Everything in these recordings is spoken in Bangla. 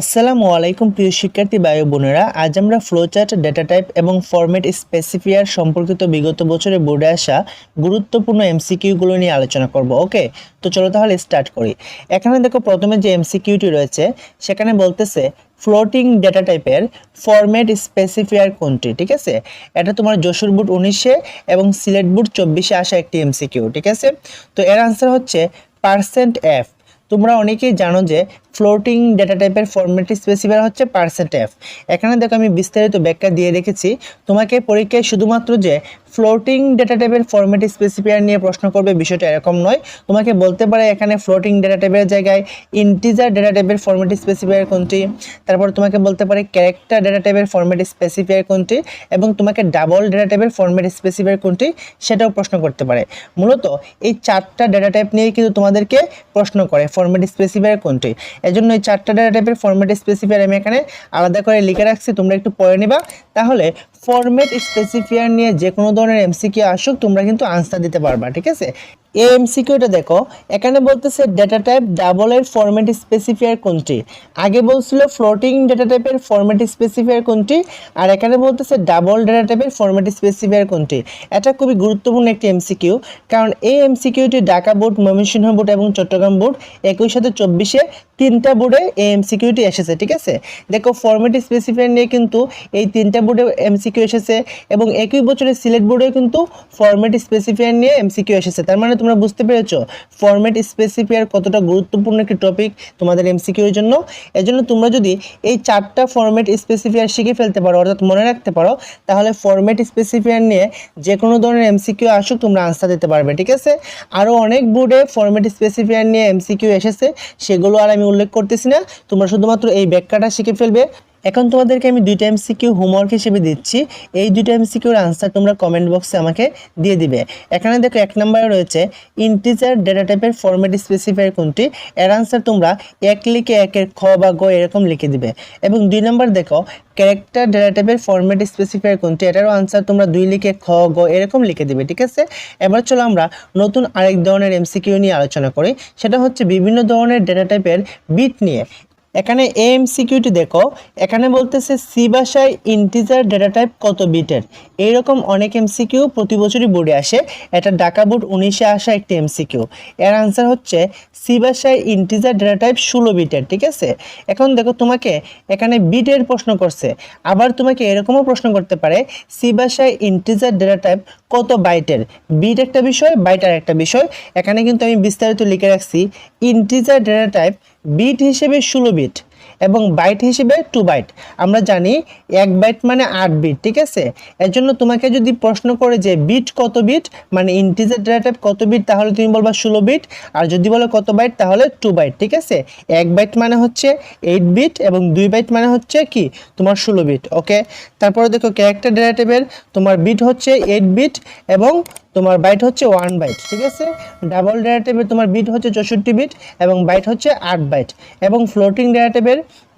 আসসালামু আলাইকুম, প্রিয় শিক্ষার্থী বায়ু বোনেরা। আজ আমরা ফ্লোচার্ট ডেটা টাইপ এবং ফরম্যাট স্পেসিফিয়ার সম্পর্কিত বিগত বছরে বোর্ডে আসা গুরুত্বপূর্ণ এমসিকিউগুলো নিয়ে আলোচনা করব, ওকে? তো চলো তাহলে স্টার্ট করি। এখানে দেখো প্রথমে যে এমসিকিউটি রয়েছে, সেখানে বলতেছে ফ্লোটিং ডেটা টাইপের ফরম্যাট স্পেসিফিয়ার কোনটি, ঠিক আছে? এটা তোমার যশোর বুট উনিশে এবং সিলেট বুট চব্বিশে আসা একটি এমসিকিউ ঠিক আছে? তো এর আনসার হচ্ছে পার্সেন্ট এফ তোমরা অনেকেই জানো যে ফ্লোটিং ডেটা টাইপের ফরম্যাট স্পেসিফায়ার হচ্ছে পার্সেন্ট এফ এখানে দেখো আমি বিস্তারিত ব্যাখ্যা দিয়ে রেখেছি। তোমাকে পরীক্ষায় শুধুমাত্র যে ফ্লোটিং ডেটা টাইপের ফরম্যাট স্পেসিফায়ার নিয়ে প্রশ্ন করবে বিষয়টা এরকম নয়। তোমাকে বলতে পারে এখানে ফ্লোটিং ডেটা টাইপের জায়গায় ইন্টিজার ডেটা টাইপের ফরম্যাট স্পেসিফায়ার কোনটি? তারপর তোমাকে বলতে পারে ক্যারেক্টার ডেটা টাইপের ফরম্যাট স্পেসিফায়ার কোনটি? এবং তোমাকে ডাবল ডেটা টাইপের ফরম্যাট স্পেসিফায়ার কোনটি? সেটাও প্রশ্ন করতে পারে। মূলত এই চারটা ডেটা টাইপ নিয়ে কিন্তু তোমাদেরকে প্রশ্ন করে ফরম্যাট স্পেসিফায়ার কোনটি? এজন্য এই চারটা ডেটা টাইপের ফরম্যাট স্পেসিফায়ার আমি এখানে আলাদা করে লিখে রাখছি, তোমরা একটু পড়ে নিবা। তাহলে ফরম্যাট স্পেসিফায়ার নিয়ে যে কোনো ধরনের এমসিকিউ আসুক, তোমরা কিন্তু আনসার দিতে পারবা, ঠিক আছে? এই এমসিকিউটা দেখো, এখানে বলতেছে ডেটা টাইপ ডাবল এর ফরম্যাট স্পেসিফায়ার কোনটি? আগে বলছিল ফ্লোটিং ডেটা টাইপের ফরম্যাট স্পেসিফায়ার কোনটি? আর এখানে বলতেছে ডাবল ডেটা টাইপের ফরম্যাট স্পেসিফায়ার কোনটি? এটা খুবই গুরুত্বপূর্ণ একটি এমসিকিউ কারণ এই এমসিকিউটি ঢাকা বোর্ড, ময়মনসিংহ বোর্ড এবং চট্টগ্রাম বোর্ড একই সাথে চব্বিশে তিনটা বোর্ডে এই এমসিকিউটি এসেছে, ঠিক আছে? দেখো ফরম্যাট স্পেসিফায়ার নিয়ে কিন্তু এই তিনটা বোর্ডে এমসিকিউ এসেছে এবং একই বছরে সিলেট বোর্ডেও কিন্তু ফরম্যাট স্পেসিফায়ার নিয়ে এমসিকিউ এসেছে। তার মানে তোমরা বুঝতে পেরেছ ফরম্যাট স্পেসিফায়ার কতটা গুরুত্বপূর্ণ একটি টপিক তোমাদের এমসিকিউর জন্য। এজন্য তোমরা যদি এই চারটা ফরম্যাট স্পেসিফায়ার শিখে ফেলতে পারো, অর্থাৎ মনে রাখতে পারো, তাহলে ফরম্যাট স্পেসিফায়ার নিয়ে যে কোনো ধরনের এমসিকিউ আসুক, তোমরা আনসার দিতে পারবে, ঠিক আছে? আরও অনেক বোর্ডে ফরম্যাট স্পেসিফায়ার নিয়ে এমসিকিউ এসেছে, সেগুলো আর আমি উল্লেখ করতেছি না। তোমরা শুধুমাত্র এই ব্যাখ্যাটা শিখে ফেলবে। এখন তোমাদেরকে আমি দুইটা এম এমসিকিউ হোমওয়ার্ক হিসেবে দিচ্ছি। এই দুইটা এমসিকিউর আনসার তোমরা কমেন্ট বক্সে আমাকে দিয়ে দিবে। এখানে দেখো এক নম্বরে রয়েছে ইন্টিজার ডেটা টাইপের ফরম্যাট স্পেসিফায়ার কোনটি? এর আনসার তোমরা এক লিখে একের খ বা গ এরকম লিখে দিবে। এবং দুই নম্বর দেখো ক্যারেক্টার ডেটা টাইপের ফরম্যাট স্পেসিফায়ার কোনটি? এটারও আনসার তোমরা দুই লিখে খ, গ এরকম লিখে দিবে, ঠিক আছে? এবার চলো আমরা নতুন আরেক ধরনের এমসিকিউ নিয়ে আলোচনা করি। সেটা হচ্ছে বিভিন্ন ধরনের ডেটা টাইপের বিট নিয়ে। এখানে এম সিকিউরিটি দেখো, এখানে বলতেছে সি ভাষায় ইন্টিজার ডেটা টাইপ কত বিটের এইরকম অনেক এমসিকিউ প্রতি বছরই বোর্ডে আসে। এটা ঢাকা বোর্ড উনিশে আসা একটি এমসিকিউ এর আনসার হচ্ছে সি ভাষায় ইন্টিজার ডেটা টাইপ ষোলো বিটের ঠিক আছে? এখন দেখো তোমাকে এখানে বিটের প্রশ্ন করছে। আবার তোমাকে এরকমও প্রশ্ন করতে পারে সি ভাষায় ইন্টিজার ডেটা টাইপ কত বাইটের বিট একটা বিষয় বাইটার একটা বিষয়। এখানে কিন্তু আমি বিস্তারিত লিখে রাখছি। ইন্টিজার ডেটা টাইপ বিট হিসেবে ষোলো বিট এবং বাইট হিসেবে টু বাইট আমরা জানি এক বাইট মানে আট বিট ঠিক আছে? এর জন্য তোমাকে যদি প্রশ্ন করে যে বিট কত বিট মানে ইন্টিজার ডেটা কত বিট তাহলে তুমি বলবা ষোলো বিট আর যদি বলো কত বাইট তাহলে টু বাইট ঠিক আছে? এক বাইট মানে হচ্ছে এইট বিট এবং দুই বাইট মানে হচ্ছে কি? তোমার ষোলো বিট ওকে তারপরে দেখো ক্যারেক্টার ডেটা তোমার বিট হচ্ছে এইট বিট এবং তোমার বাইট হচ্ছে ওয়ান বাইট ঠিক আছে? ডাবল ডেটা টাইপের তোমার বিট হচ্ছে চৌষট্টি বিট এবং বাইট হচ্ছে আট বাইট এবং ফ্লোটিং ডেটা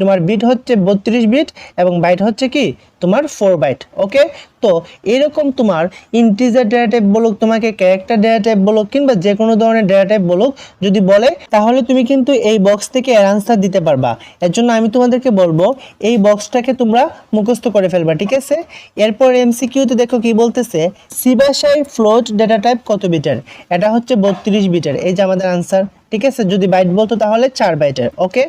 তোমার বিট হচ্ছে বত্রিশ বিট এবং বাইট হচ্ছে কি? তোমার ফোর বাইট ওকে তো এরকম তোমার ইন্টিজার ডেটা টাইপ বলুক, তোমাকে ক্যারেক্টার ডেটা টাইপ বলুক, কিংবা যে কোনো ধরনের ডেটা টাইপ বলুক, যদি বলে, তাহলে তুমি কিন্তু এই বক্স থেকে এর আনসার দিতে পারবা। এর জন্য আমি তোমাদেরকে বলব, এই বক্সটাকে তোমরা মুখস্থ করে ফেলবা, ঠিক আছে? এরপর এমসিকিউতে দেখো কি বলতেছে সিবাসাই ফ্লোট ডেটা টাইপ কত বিটার এটা হচ্ছে বত্রিশ বিটার এই যে আমাদের আনসার ঠিক আছে? যদি বাইট বলতো তাহলে চার বাইটের ওকে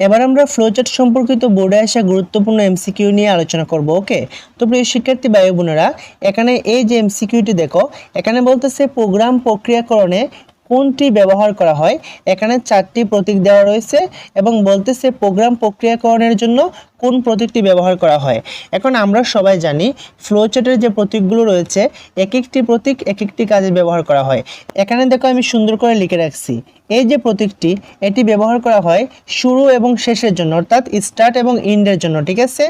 এবার আমরা ফ্লোচার্ট সম্পর্কিত বোর্ডে আসা গুরুত্বপূর্ণ এমসিকিউ নিয়ে আলোচনা করব ওকে তো প্রিয় শিক্ষার্থী বায়ু বোনেরা, এখানে এই যে এমসিকিউটি দেখো, এখানে বলতেছে প্রোগ্রাম প্রক্রিয়াকরণে কোনটি ব্যবহার করা হয়? এখানে চারটি প্রতীক দেওয়া রয়েছে এবং বলতেছে প্রোগ্রাম প্রক্রিয়াকরণের জন্য কোন প্রতীকটি ব্যবহার করা হয়। এখন আমরা সবাই জানি ফ্লোচার্টের যে প্রতীকগুলো রয়েছে এক একটি প্রতীক এক একটি কাজে ব্যবহার করা হয়। এখানে দেখো আমি সুন্দর করে লিখে রাখছি। এই যে প্রতীকটি, এটি ব্যবহার করা হয় শুরু এবং শেষের জন্য, অর্থাৎ স্টার্ট এবং ইন্ডের জন্য, ঠিক আছে?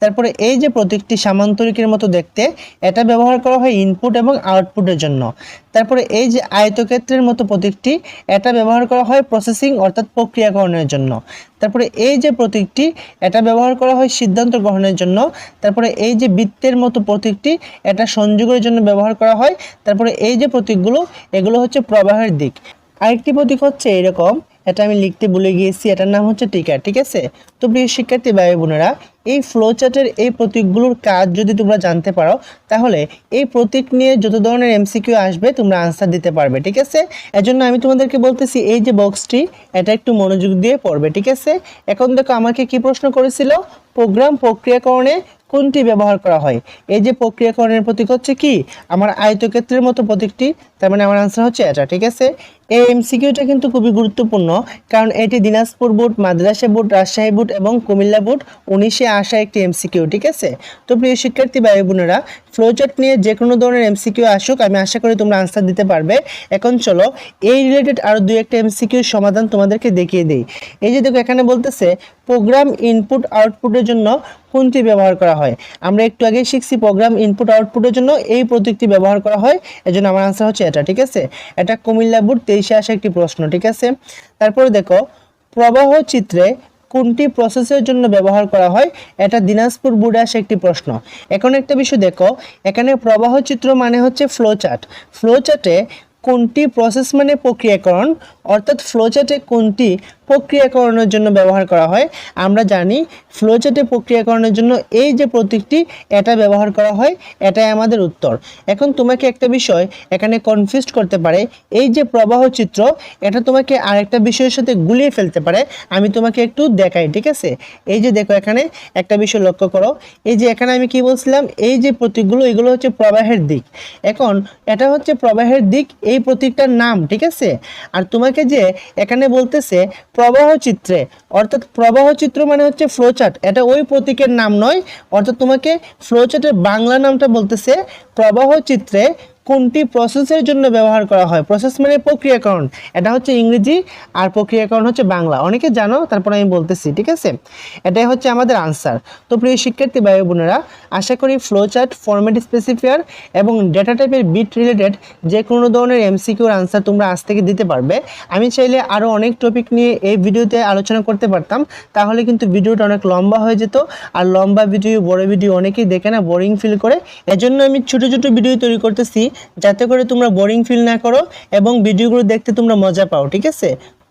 তারপরে এই যে প্রতীকটি সামান্তরিকের মতো দেখতে, এটা ব্যবহার করা হয় ইনপুট এবং আউটপুটের জন্য। তারপরে এই যে আয়তক্ষেত্রের মতো প্রতীকটি, এটা ব্যবহার করা হয় প্রসেসিং অর্থাৎ প্রক্রিয়াকরণের জন্য। তারপরে এই যে প্রতীকটি, এটা ব্যবহার করা হয় সিদ্ধান্ত গ্রহণের জন্য। তারপরে এই যে বৃত্তের মতো প্রতীকটি, এটা সংযোগের জন্য ব্যবহার করা হয়। তারপরে এই যে প্রতীকগুলো, এগুলো হচ্ছে প্রবাহের দিক। আরেকটি প্রতীক হচ্ছে এরকম। এটা আমি লিখতে ভুলে গিয়েছি। এটার নাম হচ্ছে টিকা ঠিক আছে? তো প্রিয় শিক্ষার্থী ভাই বোনেরা এই ফ্লো চার্টের এই প্রতীকগুলোর কাজ যদি তোমরা জানতে পারো, তাহলে এই প্রতীক নিয়ে যত ধরনের এমসিকিউ আসবে, তোমরা আনসার দিতে পারবে, ঠিক আছে? এজন্য আমি তোমাদেরকে বলতেছি, এই যে বক্সটি এটা একটু মনোযোগ দিয়ে পড়বে, ঠিক আছে? এখন দেখো, আমাকে কি প্রশ্ন করেছিল? প্রোগ্রাম প্রক্রিয়াকরণে কোনটি ব্যবহার করা হয়? এই যে প্রক্রিয়াকরণের প্রতীক হচ্ছে কি? আমার আয়তক্ষেত্রের মতো প্রতীকটি, তার মানে আমার আনসার হচ্ছে এটা, ঠিক আছে? এই এমসিকিউটা কিন্তু খুবই গুরুত্বপূর্ণ, কারণ এটি দিনাজপুর বোর্ড, মাদ্রাসা বোর্ড, রাজশাহী বোর্ড এবং কুমিল্লা বোর্ড উনিশে আসা একটি এমসিকিউ ঠিক আছে? তো প্রিয় শিক্ষার্থী ভাই বোনেরা ফ্লোচার্ট নিয়ে যে কোনো ধরনের এমসিকিউ আসুক, আমি আশা করি তোমরা আনসার দিতে পারবে। এখন চলো, এই রিলেটেড আরও দুই একটা এমসিকিউ সমাধান তোমাদেরকে দেখিয়ে দিই। এই যে দেখো, এখানে বলতেছে প্রোগ্রাম ইনপুট আউটপুটের জন্য কোনটি ব্যবহার করা হয়? আমরা একটু আগে শিখছি প্রোগ্রাম ইনপুট আউটপুটের জন্য এই প্রতীকটি ব্যবহার করা হয়। এজন্য আমার আনসার হচ্ছে এটা, ঠিক আছে? এটা কুমিল্লা বোর্ড তেইশে আসা একটি প্রশ্ন, ঠিক আছে? তারপরে দেখো, প্রবাহ চিত্রে কোনটি প্রসেসের জন্য ব্যবহার করা হয়? এটা দিনাজপুর বোর্ডে আসা একটি প্রশ্ন। এখন একটা বিষয় দেখো, এখানে প্রবাহ চিত্র মানে হচ্ছে ফ্লো চার্ট ফ্লো চার্টে কোনটি প্রসেস মানে প্রক্রিয়াকরণ, অর্থাৎ ফ্লোচার্টে কোনটি প্রক্রিয়াকরণের জন্য ব্যবহার করা হয়, আমরা জানি ফ্লোচার্টে প্রক্রিয়াকরণের জন্য এই যে প্রতীকটি, এটা ব্যবহার করা হয়, এটাই আমাদের উত্তর। এখন তোমাকে একটা বিষয় এখানে কনফিউজ করতে পারে, এই যে প্রবাহ চিত্র, এটা তোমাকে আরেকটা বিষয়ের সাথে গুলিয়ে ফেলতে পারে, আমি তোমাকে একটু দেখাই, ঠিক আছে? এই যে দেখো এখানে একটা বিষয় লক্ষ্য করো, এই যে এখানে আমি কি বলছিলাম, এই যে প্রতীকগুলো, এগুলো হচ্ছে প্রবাহের দিক। এখন, এটা হচ্ছে প্রবাহের দিক, এই প্রতীকটার নাম, ঠিক আছে? আর তোমাকে যে এখানে বলতেছে প্রবাহ চিত্রে, অর্থাৎ প্রবাহ চিত্র মানে হচ্ছে ফ্লোচার্ট এটা ওই প্রতীকের নাম নয়, অর্থাৎ তোমাকে ফ্লোচার্টের বাংলা নামটা বলতেছে প্রবাহ চিত্রে কোনটি প্রসেসের জন্য ব্যবহার করা হয়? প্রসেস মানে প্রক্রিয়াকরণ। এটা হচ্ছে ইংরেজি আর প্রক্রিয়াকরণ হচ্ছে বাংলা। অনেকে জানো, তারপর আমি বলতেছি, ঠিক আছে? এটাই হচ্ছে আমাদের আনসার তো প্রিয় শিক্ষার্থী ভাই বোনেরা, আশা করি ফ্লো চার্ট ফরম্যাট স্পেসিফায়ার এবং ডেটা টাইপের বিট রিলেটেড যে কোনো ধরনের এমসিকিউর আনসার তোমরা আজ থেকে দিতে পারবে। আমি চাইলে আরও অনেক টপিক নিয়ে এই ভিডিওতে আলোচনা করতে পারতাম। তাহলে কিন্তু ভিডিওটা অনেক লম্বা হয়ে যেত। আর লম্বা ভিডিও বড় ভিডিও অনেকেই দেখে না বোরিং ফিল করে। এজন্য আমি ছোটো ছোটো ভিডিও তৈরি করতেছি। যাতে করে তোমরা বোরিং ফিল না করো এবং ভিডিওগুলো দেখতে তোমরা মজা পাও, ঠিক আছে?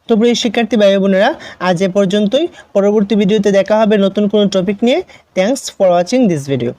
তো প্রিয় শিক্ষার্থী ভাই বোনেরা, আজ এ পর্যন্তই। পরবর্তী ভিডিওতে দেখা হবে নতুন কোনো টপিক নিয়ে। Thanks for watching this video